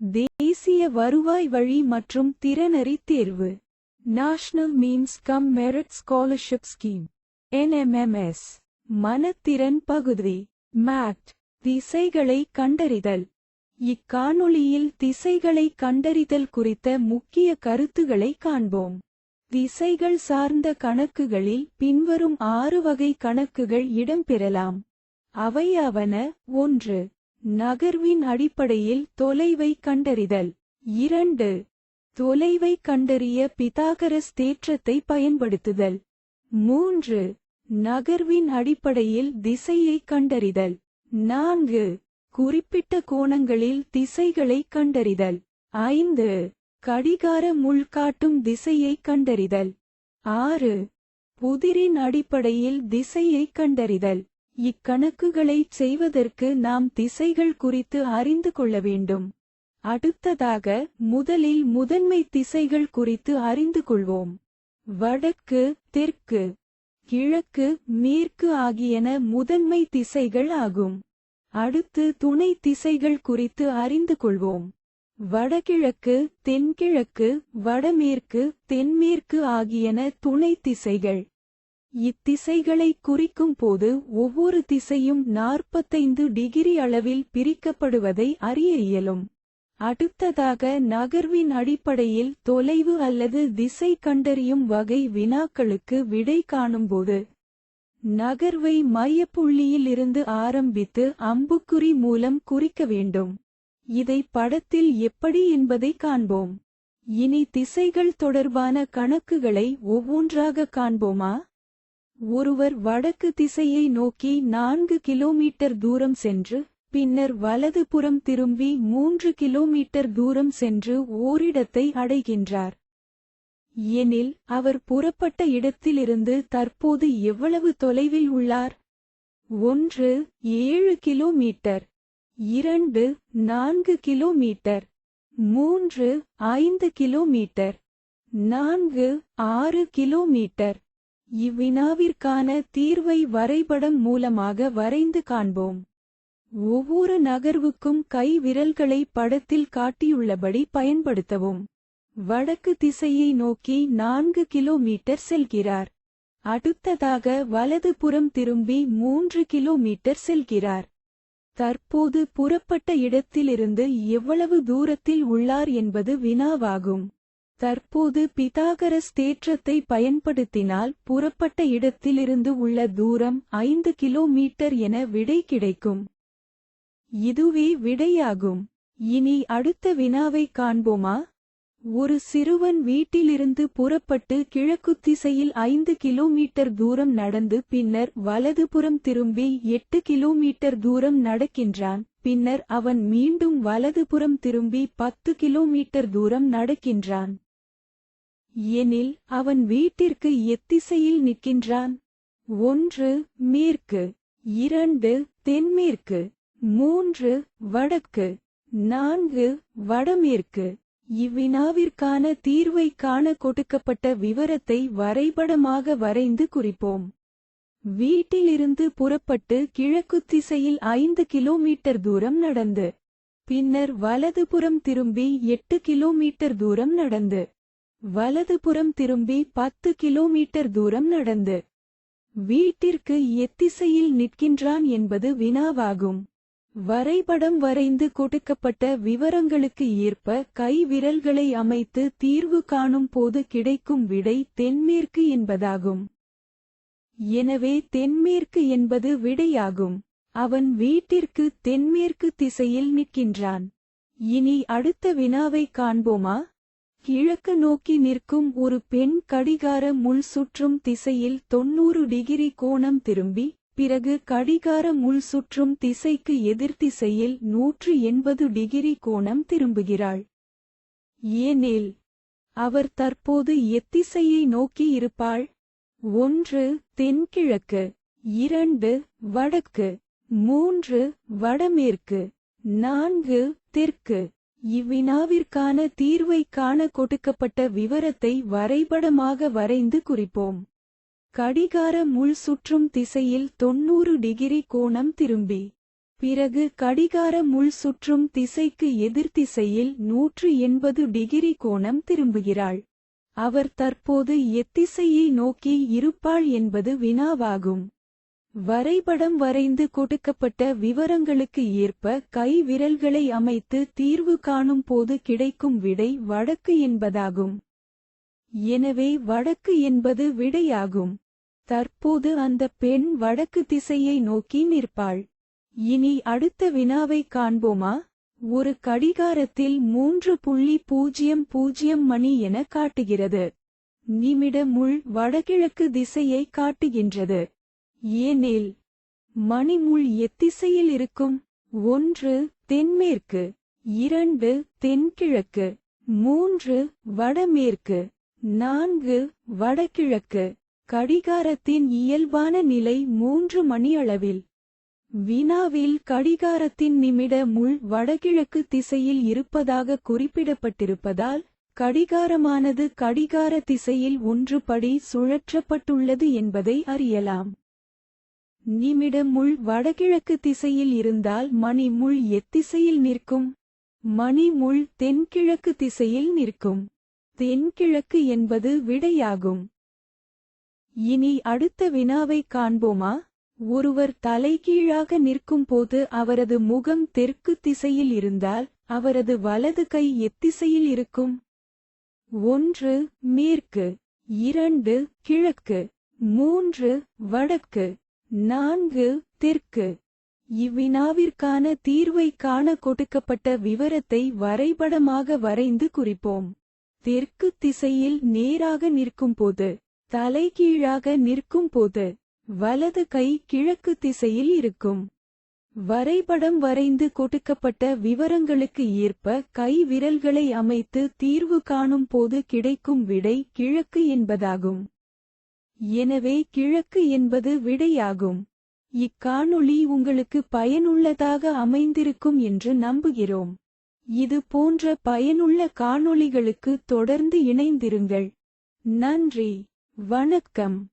தேசிய வருவாய் வழி மற்றும் திறனறி தேர்வு. National means cum merit scholarship scheme NMMS மனத்திறன் பகுதி. மேட் திசைகளை கண்டறிதல். இக்காணொளியில் திசைகளை கண்டறிதல் குறித்த முக்கிய கருத்துகளை காண்போம். திசைகள் சார்ந்த கணக்குகளில் பின்வரும் ஆறு வகை கணக்குகள் இடம்பெறலாம். அவையாவன ஒன்று நகர்வின் அடிப்படையில் தொலைவை கண்டறிதல். இரண்டு தொலைவை கண்டறிய பிதாகரஸ் தேற்றத்தை பயன்படுத்துதல். மூன்று நகர்வின் அடிப்படையில் திசையை கண்டறிதல். நான்கு குறிப்பிட்ட கோணங்களில் திசைகளை கண்டறிதல். ஐந்து கடிகார முள் காட்டும் திசையை கண்டறிதல். ஆறு புதிரின் அடிப்படையில் திசையை கண்டறிதல். இக்கணக்குகளைச் செய்வதற்கு நாம் திசைகள் குறித்து அறிந்து கொள்ள வேண்டும். அடுத்ததாக முதலில் முதன்மை திசைகள் குறித்து அறிந்து கொள்வோம். வடக்கு தெற்கு கிழக்கு மேற்கு ஆகியன முதன்மை திசைகள் ஆகும். அடுத்து துணை திசைகள் குறித்து அறிந்து கொள்வோம். வடகிழக்கு தென்கிழக்கு வடமேற்கு தென்மேற்கு ஆகியன துணை திசைகள். இத்திசைகளை குறிக்கும் போது ஒவ்வொரு திசையும் நாற்பத்தைந்து டிகிரி அளவில் பிரிக்கப்படுவதை அறிய இயலும். அடுத்ததாக நகர்வின் அடிப்படையில் தொலைவு அல்லது திசை கண்டறியும் வகை வினாக்களுக்கு விடை காணும்போது நகர்வை மையப்புள்ளியில் இருந்து ஆரம்பித்து அம்புக்குறி மூலம் குறிக்க வேண்டும். இதை படத்தில் எப்படி என்பதை காண்போம். இனி திசைகள் தொடர்பான கணக்குகளை ஒவ்வொன்றாக காண்போமா? ஒருவர் வடக்கு திசையை நோக்கி நான்கு கிலோமீட்டர் தூரம் சென்று பின்னர் வலதுபுறம் திரும்பி மூன்று கிலோமீட்டர் தூரம் சென்று ஓரிடத்தை அடைகின்றார். எனில் அவர் புறப்பட்ட இடத்திலிருந்து தற்போது எவ்வளவு தொலைவில் உள்ளார்? ஒன்று ஏழு கிலோமீட்டர். இரண்டு நான்கு கிலோமீட்டர். மூன்று ஐந்து கிலோமீட்டர். நான்கு ஆறு கிலோமீட்டர். இவ்வினாவிற்கான தீர்வை வரைபடம் மூலமாக வரைந்து காண்போம். ஒவ்வொரு நகர்வுக்கும் கை விரல்களை படத்தில் காட்டியுள்ளபடி பயன்படுத்தவும். வடக்கு திசையை நோக்கி நான்கு கிலோமீட்டர் செல்கிறார். அடுத்ததாக வலதுபுறம் திரும்பி மூன்று கிலோமீட்டர் செல்கிறார். தற்போது புறப்பட்ட இடத்திலிருந்து எவ்வளவு தூரத்தில் உள்ளார் என்பது வினாவாகும். தற்போது பிதாகரஸ் தேற்றத்தை பயன்படுத்தினால் புறப்பட்ட இடத்திலிருந்து உள்ள தூரம் ஐந்து கிலோமீட்டர் என விடை கிடைக்கும். இதுவே விடையாகும். இனி அடுத்த வினாவை காண்போமா? ஒரு சிறுவன் வீட்டிலிருந்து புறப்பட்டு கிழக்கு திசையில் ஐந்து கிலோமீட்டர் தூரம் நடந்து பின்னர் வலதுபுறம் திரும்பி எட்டு கிலோமீட்டர் தூரம் நடக்கின்றான். பின்னர் அவன் மீண்டும் வலதுபுறம் திரும்பி பத்து கிலோமீட்டர் தூரம் நடக்கின்றான். எனில் அவன் வீட்டிற்கு எத்திசையில் நிற்கின்றான். ஒன்று மேற்கு இரண்டு தென்மேற்கு மூன்று வடக்கு நான்கு வடமேற்கு. இவ்வினாவிற்கான தீர்வை காண கொடுக்கப்பட்ட விவரத்தை வரைபடமாக வரைந்து குறிப்போம். வீட்டிலிருந்து புறப்பட்டு கிழக்கு திசையில் ஐந்து கிலோமீட்டர் தூரம் நடந்து பின்னர் வலதுபுறம் திரும்பி எட்டு கிலோமீட்டர் தூரம் நடந்து. வலதுபுறம் திரும்பி பத்து கிலோமீட்டர் தூரம் நடந்து. வீட்டிற்கு எத்திசையில் நிற்கின்றான் என்பது வினாவாகும். வரைபடம் வரைந்து கொடுக்கப்பட்ட விவரங்களுக்கு ஏற்ப கை விரல்களை அமைத்து தீர்வு காணும் போது கிடைக்கும் விடை தென்மேற்கு என்பதாகும். எனவே தென்மேற்கு என்பது விடையாகும். அவன் வீட்டிற்கு தென்மேற்கு திசையில் நிற்கின்றான். இனி அடுத்த வினாவை காண்போமா? கிழக்கு நோக்கி நிற்கும் ஒரு பெண் கடிகார முள் சுற்றும் திசையில் தொன்னூறு டிகிரி கோணம் திரும்பி பிறகு கடிகார முள் சுற்றும் திசைக்கு எதிர்த்திசையில் நூற்று எண்பது டிகிரி கோணம் திரும்புகிறாள். ஏனேல் அவர் தற்போது எத்திசையை நோக்கி இருப்பாள். ஒன்று தென்கிழக்கு இரண்டு வடக்கு மூன்று வடமேற்கு நான்கு தெற்கு. இவ்வினாவிற்கான தீர்வை காண கொடுக்கப்பட்ட விவரத்தை வரைபடமாக வரைந்து குறிப்போம். கடிகார முள் சுற்றும் திசையில் தொன்னூறு டிகிரி கோணம் திரும்பி. பிறகு கடிகார முள் சுற்றும் திசைக்கு எதிர்த்திசையில் நூற்று எண்பது டிகிரி கோணம் திரும்புகிறாள். அவர் தற்போது எத்திசையை நோக்கி இருப்பாள் என்பது வினாவாகும். வரைபடம் வரைந்து கொடுக்கப்பட்ட விவரங்களுக்கு ஏற்ப கை விரல்களை அமைத்து தீர்வு காணும் போது கிடைக்கும் விடை வடக்கு என்பதாகும். எனவே வடக்கு என்பது விடையாகும். தற்போது அந்த பெண் வடக்கு திசையை நோக்கி நிற்பாள். இனி அடுத்த வினாவை காண்போமா? ஒரு கடிகாரத்தில் மூன்று புள்ளி பூஜ்ஜியம் பூஜ்ஜியம் மணி என காட்டுகிறது. நிமிட முள் வடகிழக்கு திசையை காட்டுகின்றது. ஏனில் மணிமுள் எத்திசையில் இருக்கும் ஒன்று தென்மேற்கு இரண்டு தென்கிழக்கு மூன்று வடமேற்கு நான்கு வடகிழக்கு. கடிகாரத்தின் இயல்பான நிலை மூன்று மணி அளவில் வினாவில் கடிகாரத்தின் நிமிட முள் வடகிழக்கு திசையில் இருப்பதாக குறிப்பிடப்பட்டிருப்பதால் கடிகாரமானது கடிகார திசையில் ஒன்றுபடி சுழற்றப்பட்டுள்ளது என்பதை அறியலாம். நிமிடமுள் வடகிழக்கு திசையில் இருந்தால் மணிமுள் எத்திசையில் நிற்கும். மணிமுள் தென்கிழக்கு திசையில் நிற்கும். தென்கிழக்கு என்பது விடையாகும். இனி அடுத்த வினாவை காண்போமா? ஒருவர் தலைகீழாக நிற்கும்போது அவரது முகம் தெற்கு திசையில் இருந்தால் அவரது வலது கை எத்திசையில் இருக்கும். ஒன்று மேற்கு. இரண்டு கிழக்கு. மூன்று வடக்கு. நான்கு தெற்கு. இவ்வினாவிற்கான தீர்வை காண கொடுக்கப்பட்ட விவரத்தை வரைபடமாக வரைந்து குறிப்போம். தெற்கு திசையில் நேராக நிற்கும்போது தலைகீழாக நிற்கும்போது வலது கை கிழக்கு திசையில் இருக்கும். வரைபடம் வரைந்து கொடுக்கப்பட்ட விவரங்களுக்கு ஏற்ப கை விரல்களை அமைத்து தீர்வு காணும் போது கிடைக்கும் விடை கிழக்கு என்பதாகும். எனவே கிழக்கு என்பது விடையாகும். இக்காணொளி உங்களுக்கு பயனுள்ளதாக அமைந்திருக்கும் என்று நம்புகிறோம். இது போன்ற பயனுள்ள காணொளிகளுக்கு தொடர்ந்து இணைந்திருங்கள். நன்றி. வணக்கம்.